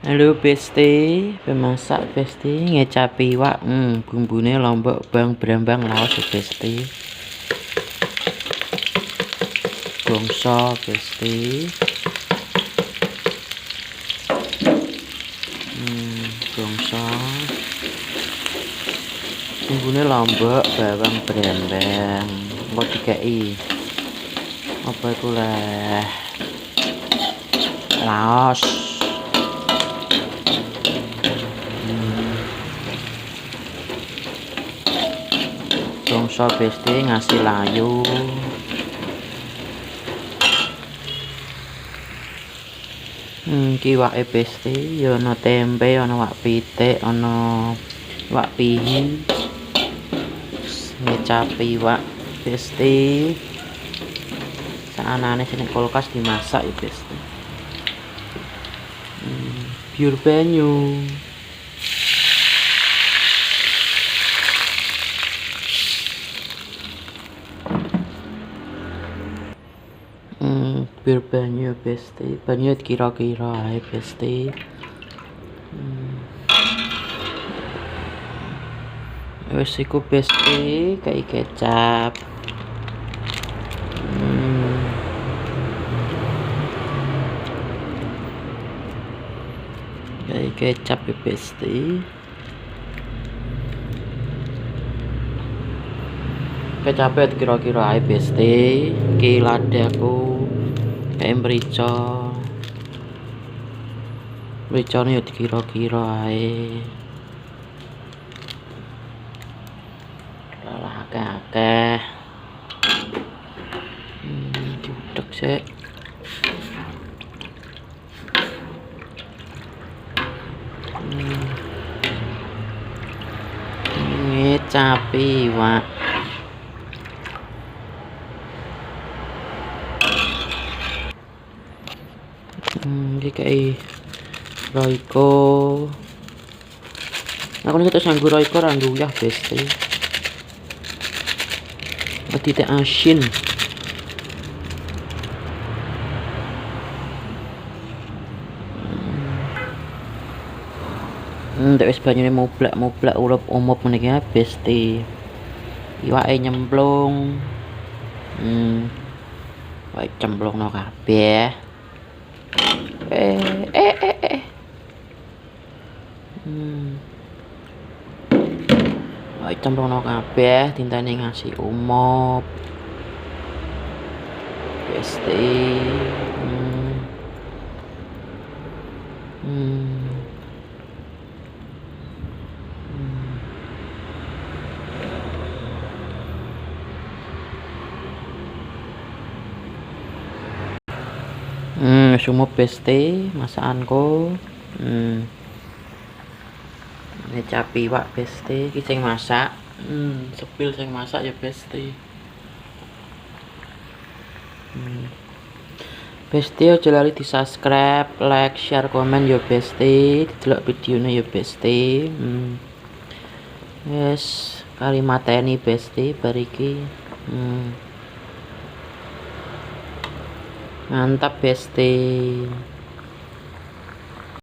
Halo Besti, pemasak Besti ngecapi wak, hmm, bumbune lombok bang brambang laos Besti. Gongso Besti. Hmm, gongso. Bumbune lombok bawang brambang. Engko dikeki. Apa iku lah? Laos. Bongso besti ngasih layu. Hmm, ki wake besti ana tempe ana wak pitik ana wak pihi ngecapi wak besti saanane sini kulkas dimasak ya besti hmm, biur banyu banyu besti banyu kira-kira ae besti hmm. wis iku besti kayak kecap hmm. kayak kecap ya besti kecapet kira-kira ae besti ki ladaku kayak merica. Mericane ya kira-kira ae. Lah akeh-akeh. Hmm, diudek sik. Hmm. ini capi wak hmm, iki kayak Royco aku nih terus nganggo Royco ra ya besti tidak asin Hmm, tak wis banyune mublak-mublak urup umup ngene iki besti. Iwake nyemplung. Hmm. Wae cemplungno kabeh. Eh eh eh eh. Hmm. Ayo cemplungno kabeh tintane ngasih umop Besti hmm. hmm. Hmm, semua besti masakanku. Hmm. Ini capi wak besti, kita masak. Hmm, sepil sing masak ya besti. Hmm. Besti aja lali di subscribe, like, share, komen ya besti. Didelok videonya ya besti. Hmm. Yes, kalimat ini besti bariki. Hmm mantap besti